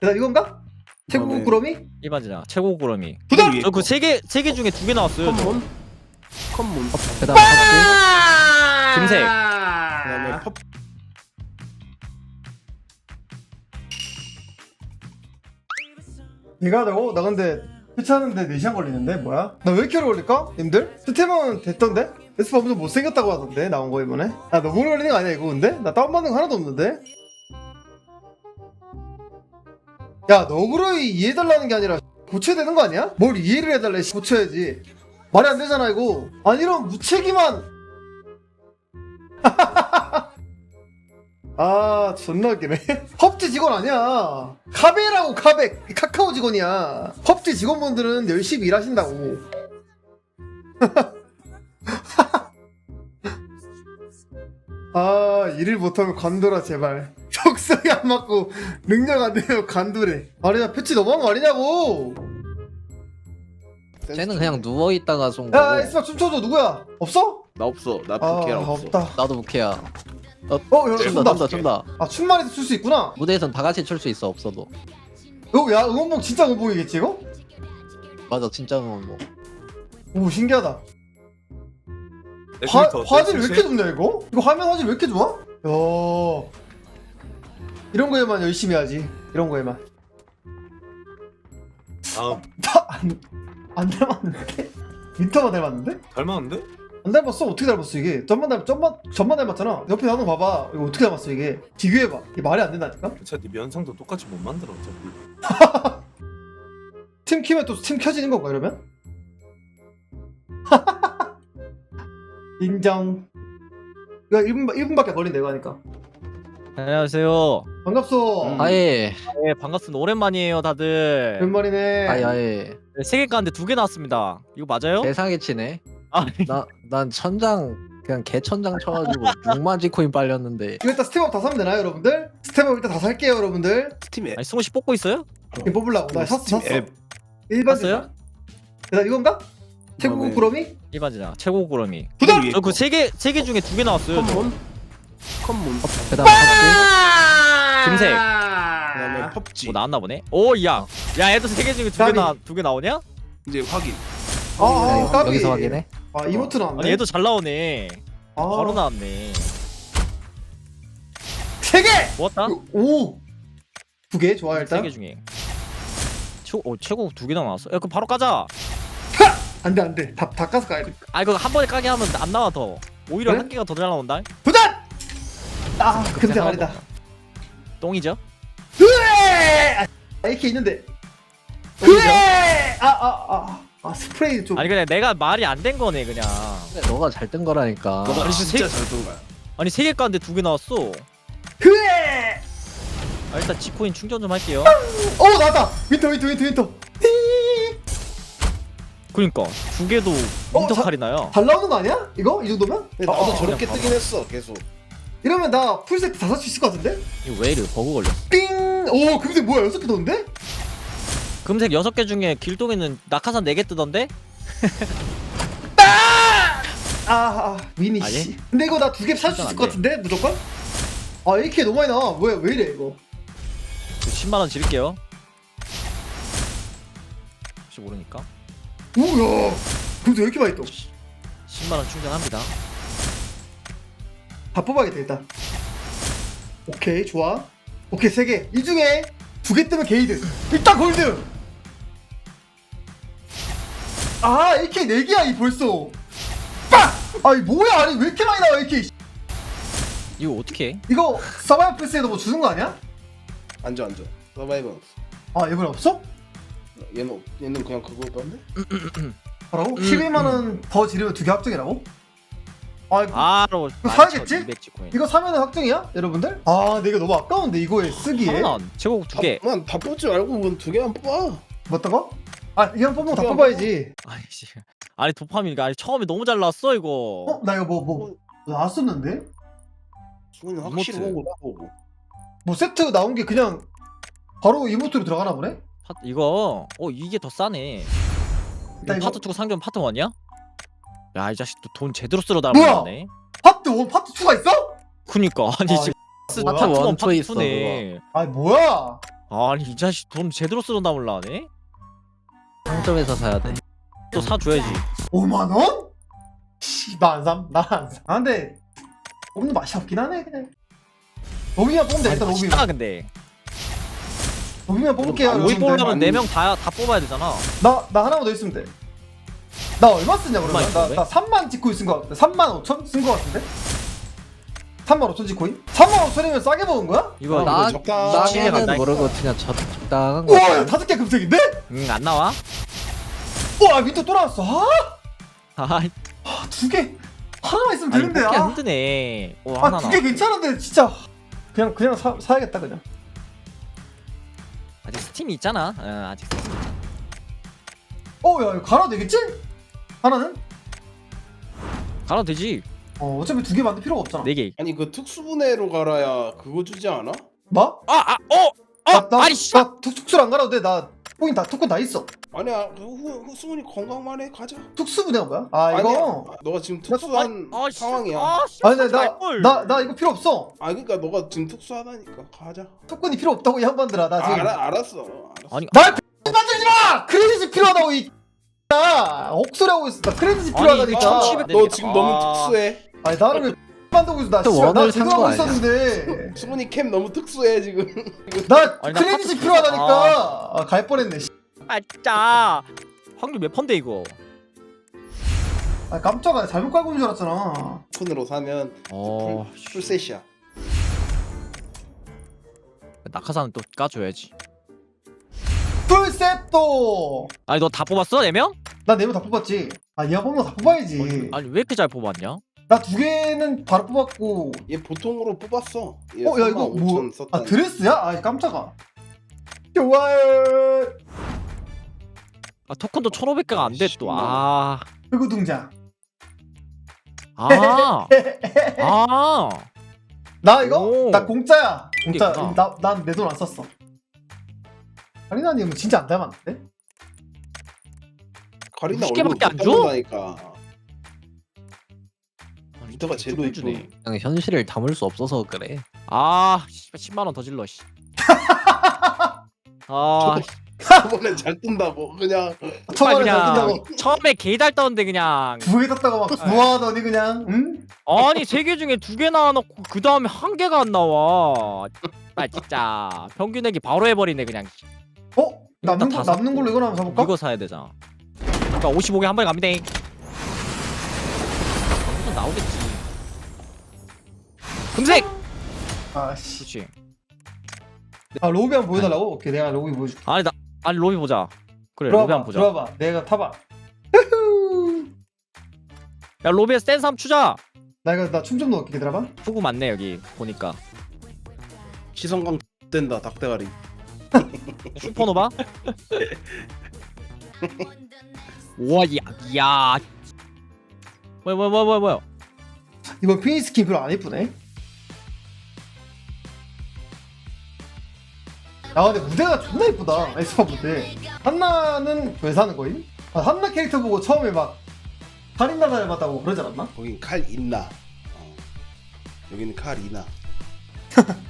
그다음 이건가? 최고 네. 구러미? 이반지나 최고 구름이. 부담! 저 그 세 개 세 개 중에 두 개 나왔어요. 저. 컴몬 컴몬 그다음 팝지 금색. 그다음에 퍼 이거 하자고? 나 근데 회차하는데 4시간 걸리는데 뭐야? 나 왜 이렇게 오래 걸릴까? 님들? 스테면 됐던데? 에스파 엄청 못생겼다고 하던데 나온 거 이번에? 아 너무 오래 걸리는 거 아니야 이거 근데? 나 다운받는 거 하나도 없는데? 야 너그러이 이해해달라는 게 아니라 고쳐야 되는 거 아니야? 뭘 이해를 해달래 씨. 고쳐야지. 말이 안 되잖아 이거. 아니 이런 무책임한. 아 존나 웃기네. 펍지 직원 아니야. 카베라고 카베. 카카오 직원이야. 펍지 직원분들은 열심히 일하신다고. 아 일을 못하면 관둬라 제발 적성이 안 맞고 능력 안 되면 관두래 아니야 패치 너무한 거 아니냐고! 쟤는 그냥 누워 있다가 쏜야 거고. 에스파 춤춰줘. 누구야? 없어? 나 없어. 나 아 부캐랑 없어 없다 나도 무케야. 어 여기 춘다 춘다 춘다 춘다. 아 춤만 해도 출 수 있구나. 무대에선 다 같이 출 수 있어 없어도. 이거 야 응원봉 진짜 응원봉이겠지 이거? 맞아 진짜 뭐오 신기하다. 화? 화질 왜 이렇게 좋냐 이거? 이거 화면 화질 왜 이렇게 좋아? 야 이런 거에만 열심히 하지 이런 거에만 아 안, 안 닮았는데? 민터만 닮았는데? 닮았는데? 안 닮았어? 어떻게 닮았어 이게? 전만 닮, 전만, 전만 닮았잖아 옆에 나는 봐봐 이거 어떻게 닮았어 이게 비교해봐 이게 말이 안 된다니까? 차네 면상도 똑같이 못 만들어 어차피 팀 키면 또 팀 켜지는 건가 이러면? 인정 이거 1분, 1분밖에 걸린다 이거 하니까 안녕하세요. 반갑소 음. 아예 네 반갑습니다. 오랜만이에요 다들. 웬말이네 아예 아예 네, 세개 가는데 두 개 나왔습니다. 이거 맞아요? 세상에 치네 아, 나 난 천장 그냥 개천장 쳐가지고 6만 지코인 빨렸는데 이거 일단 스텝업 다 사면 되나요 여러분들? 스텝업 일단 다 살게요 여러분들 스팀 앱 아니 승우 씨 뽑고 있어요? 이거 뽑으려고 나 샀어 샀어 앱 일반 샀어요? 그다음 이건가? 최고 네. 구러미? 이반지나 최고 구름이. 부담! 위에 저그 세 개 세 개 중에 두 개 나왔어요. 저. 컴몬 컴몬 그다음 팝지 금색. 그다음에 펍지 뭐 나왔나 보네. 오 야. 야 애도 세 개 중에 두 개. 나 두 개 나오냐? 이제 확인 아, 아 네, 까비 여기서 확인해 아 이모트 나왔네 아니 얘도 잘 나오네. 아, 바로 나왔네. 세 개! 좋았다. 오! 두 개 좋아 일단 세 개 중에. 최고 어, 최고 두 개나 나왔어. 야 그럼 바로 까자. 안돼 안돼 다, 다 까서 가야 돼아 이거 한 번에 까게 하면 안 나와 더. 오히려 그래? 한 개가 더 잘 나온다. 부단! 아 하나도 아니다. 똥이죠? 으에! 아, 이렇게 있는데 똥이죠? 그래! 아아 아 아, 스프레이 좀 아니 그냥 내가 말이 안 된 거네 그냥. 근데 너가 잘 뜬 거라니까 너가 아니, 진짜 세- 잘뜬 거야 아니 세 개 까는데 두 개 나왔어. 그래! 아, 일단 지코인 충전 좀 할게요. 어 나왔다 윈터 윈터 윈터 윈터 그러니까 두 개도 어, 인터 자- 칼이 나요? 잘 나오는 거 아니야? 이거? 이 정도면? 아, 나도 아, 저렇게 그냥 뜨긴 했어 계속 이러면 나 풀세트 다 살 수 있을 것 같은데? 이거 왜 이래 버그 걸렸어? 삥! 오 금색 뭐야 여섯 개 넣었는데? 금색 여섯 개 중에 길동에는 낙하산 네개 뜨던데? 아, 아 미니 아니? 씨 근데 이거 나 두 개 살 수 있을 안것 돼. 같은데 무조건? 아 AK 너무 많이 나와 왜, 왜 이래 이거 10만 원 지를게요. 혹시 모르니까 우야 금색 왜 이렇게 많이 떠? 10만 원 충전합니다. 다 뽑아야겠다 일단 오케이 좋아 오케이 세개이 중에 두 개 뜨면 게이드 일단 골드 아 AK 4개야 이 벌써 빡! 아이 뭐야 아니 왜 이렇게 많이 나와 AK 이거 어떻게 해? 이거 서바이벌 패스에도 뭐 주는 거 아니야? 앉아 앉아 서바이벌 없어 아 이번 없어? 얘는 없- 얘는 그냥 그거던데 뭐라고? 음, 12만원 더 지르면 두 개 합정이라고? 아 이거, 바로 그거 사야겠지? 200 지코인. 이거 사면은 확정이야? 여러분들? 아 근데 이거 너무 아까운데 이거에 쓰기에 하나 최고 두 개. 다, 다 뽑지 말고 그건 두 개만 뽑아 거? 아 이왕 뽑으면 다 뽑아야지 아니 씨. 아니 도파민가 아니 처음에 너무 잘 나왔어 이거. 어? 나 이거 뭐 뭐 나왔었는데? 수는 확실히 이모트. 보고 나보고 뭐 세트 나온 게 그냥 바로 이모트로 들어가나 보네? 파, 이거 어 이게 더 싸네. 이거 나 이거- 파트 2가 상점 파트 1이야? 야이 자식 또돈 제대로 쓸어 뭐야? 달았네. 파트 1, 파트 2가 있어? 그니까 아니 아, 지금 뭐야? 파트 1 원, 파트 투 있어, 2네. 아 뭐야? 아니 이 자식 돈 제대로 쓰던다 몰라네 상점에서 사야 돼. 또 사줘야지 5만 원? 나안 삼. 나안 삼. 아 근데 로비는 맛이 없긴 하네 그냥. 로비만 뽑으면 되겠다 아니, 로비만. 쉽다 근데 로비만 뽑을게요. 아, 여러분들. 뽑으려면 많이- 4명 다 다 뽑아야 되잖아 나, 나 하나만 더 있으면 돼. 나 얼마 쓰냐 그러면? 얼마 나? 나 3만 지코인 쓴거 같은데? 3만 5천 쓴 거 같은데? 3만 5천 지코인? 3만 5천이면 싸게 먹은 거야? 이거 나- 적당- 시계가 나는 나 모르고 그냥 적- 적당한 거. 우와 야, 다섯 개 금색인데? 응안 나와? 우와 밑에 또 나왔어 아, 아두 개. 하나만 있으면 아니 되는데 뽑기 아. 힘드네 오 하나 아, 두 나와 개 괜찮은데 진짜 그냥 그냥 사, 사야겠다 그냥. 아직 스팀이 있잖아 어, 아직 스팀 있잖아 어, 야, 이거 갈아도 되겠지? 하나는? 갈아도 되지 어, 어차피 두 개 만들 필요가 없잖아. 4개 아니 그 특수분해로 갈아야 그거 주지 않아? 뭐? 아아 어! 어! 나, 나, 아니 씨나 툭- 특수를 안 갈아도 돼. 나 토큰 다 토큰 다 있어. 아니야 그 후, 후 수분이 건강만 해 가자 특수 분야가 뭐야? 아 이거. 아니야 너가 지금 특수한 아, 씨. 상황이야 아, 씨. 아니 근데 갈걸. 나나 나 이거 필요 없어. 아 그러니까 너가 지금 특수하다니까 가자 토큰이 필요 없다고 이 양반들아. 나 아, 지금. 알아, 알았어 알았어 아니 날 만들지 마! 크레딧이 필요하다고 이 야, 옥소리 하고 있어. 나 크레딧이 필요하다니까. 이거 아, 1700 너. 지금 아. 너무 특수해 아니 나는 왜 만들고 있어? 나 또 진짜 나 원을 제대로 산 하고 거 아니야? 있었는데. 수분이 캠 너무 특수해 지금 나 아니, 나 크레딧이 카드 필요하다니까. 아, 갈 뻔했네. 씨. 아 진짜 확률 몇 펀데 이거 아 깜짝아 잘못 깔고 있는 줄 알았잖아. 푼으로 사면 어 풀셋이야 낙하산은 또 까줘야지 풀셋도. 아니 너 다 뽑았어 4명? 나 네명 다 뽑았지. 아 이거 뽑는 거다 뽑아야지. 아니 왜 이렇게 잘 뽑았냐? 나 두 개는 바로 뽑았고. 얘 보통으로 뽑았어 얘 어, 야, 이거 35,000 뭐. 아, 썼다니. 드레스야? 아, 깜짝아. 좋아요. 아 토큰도 1500개가 안 돼 또 아... 그거 등장. 아... 아... 나 이거? 오. 나 공짜야. 공짜. 공짜구나. 나, 난 내 돈 안 썼어. 아리나님 진짜 안 닮았는데? 가리나 50개밖에 안 얼굴 줘? 이따가 제로 조금 입고 주네. 그냥 현실을 담을 수 없어서 그래. 아... 10만 원 더 질러 씨. 아... 저번에 잘 뜬다고 그냥 처음에 잘 그냥 뜬다고. 처음에 개달 떴는데 그냥 두개 떴다가 막 좋아하더니 그냥, 응? 아니 세 개 중에 두 개 나와놓고 그 다음에 한 개가 안 나와 아 진짜 평균 내기 바로 해버리네 그냥 어? 남는, 거, 다 남는 걸로 이거 한번 사볼까? 이거 사야 되잖아 그러니까 55개 한 번에 갑니다 무슨 나오겠지 금색! 아씨. 그렇지 아, 로비 한번 보여달라고? 오케이, 내가 로비 보여줄게. 아니 나 아니 로비 보자 그래 로비 한번 보자 들어와봐. 내가 타봐. 야 로비에 스탠스 한번 추자 나 이거 나 춤 좀 넣을게, 기다려봐. 후구 많네 여기 보니까 시선광 된다 닭대가리 슈퍼노바 우와 야, 야. 뭐야 뭐야 뭐야 뭐야 뭐야 이번 피니 스 킨 별로 안 예쁘네. 아 근데 무대가 존나 예쁘다 에스파 무대 한나는 왜 사는 거임? 아, 한나 캐릭터 보고 처음에 막 할인나 닮았다고 그러지 않았나? 거긴 칼 있나 어. 여기는 칼 이나